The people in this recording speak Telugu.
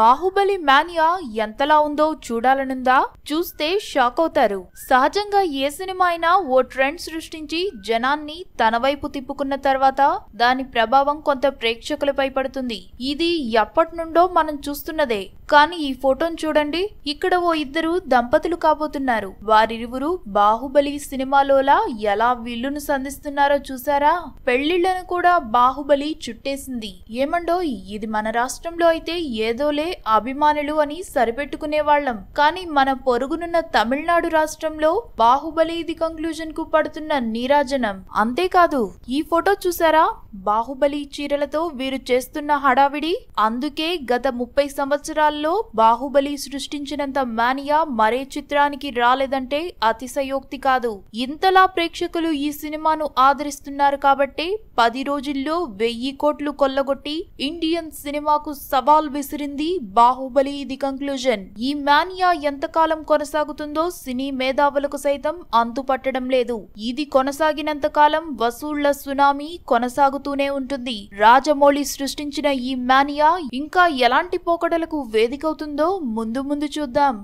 బాహుబలి మానియా ఎంతలా ఉందో చూడాలనుందా? చూస్తే షాక్ అవుతారు. సహజంగా ఏ సినిమా అయినా ఓ ట్రెండ్ సృష్టించి జనాన్ని తన వైపు తిప్పుకున్న తర్వాత దాని ప్రభావం కొంత ప్రేక్షకులపై పడుతుంది. ఇది ఎప్పటి నుండో మనం చూస్తున్నదే. కానీ ఈ ఫోటోను చూడండి. ఇక్కడ ఓ ఇద్దరు దంపతులు కాబోతున్నారు. వారిరువురు బాహుబలి సినిమాలోలా ఎలా విల్లును సంధిస్తున్నారో చూసారా? పెళ్ళిళ్ళను కూడా బాహుబలి చుట్టేసింది. ఏమండో ఇది మన రాష్ట్రంలో అయితే ఏదోలే అభిమానులు అని సరిపెట్టుకునే వాళ్ళం కానీ మన పొరుగునున్న తమిళనాడు రాష్ట్రంలో బాహుబలి ఇది కంక్లూజన్కు పడుతున్న నీరాజనం. అంతేకాదు ఈ ఫోటో చూసారా? బాహుబలి చీరలతో వీరు చేస్తున్న హడావిడి. అందుకే గత ముప్పై సంవత్సరాల్లో బాహుబలి సృష్టించినంత మానియా మరే చిత్రానికి రాలేదంటే అతిశయోక్తి కాదు. ఇంతలా ప్రేక్షకులు ఈ సినిమాను ఆదరిస్తున్నారు కాబట్టి పది రోజుల్లో వెయ్యి కోట్లు కొల్లగొట్టి ఇండియన్ సినిమాకు సవాల్ విసిరింది బాహుబలి ఇది కంక్లూజన్. ఈ మానియా ఎంతకాలం కొనసాగుతుందో సినీ మేధావులకు సైతం అంతుపట్టడం లేదు. ఇది కొనసాగినంత కాలం వసూళ్ళ సునామీ కొనసాగుతూనే ఉంటుంది. రాజమౌళి సృష్టించిన ఈ మానియా ఇంకా ఎలాంటి పోకడలకు వేదికవుతుందో ముందు ముందు చూద్దాం.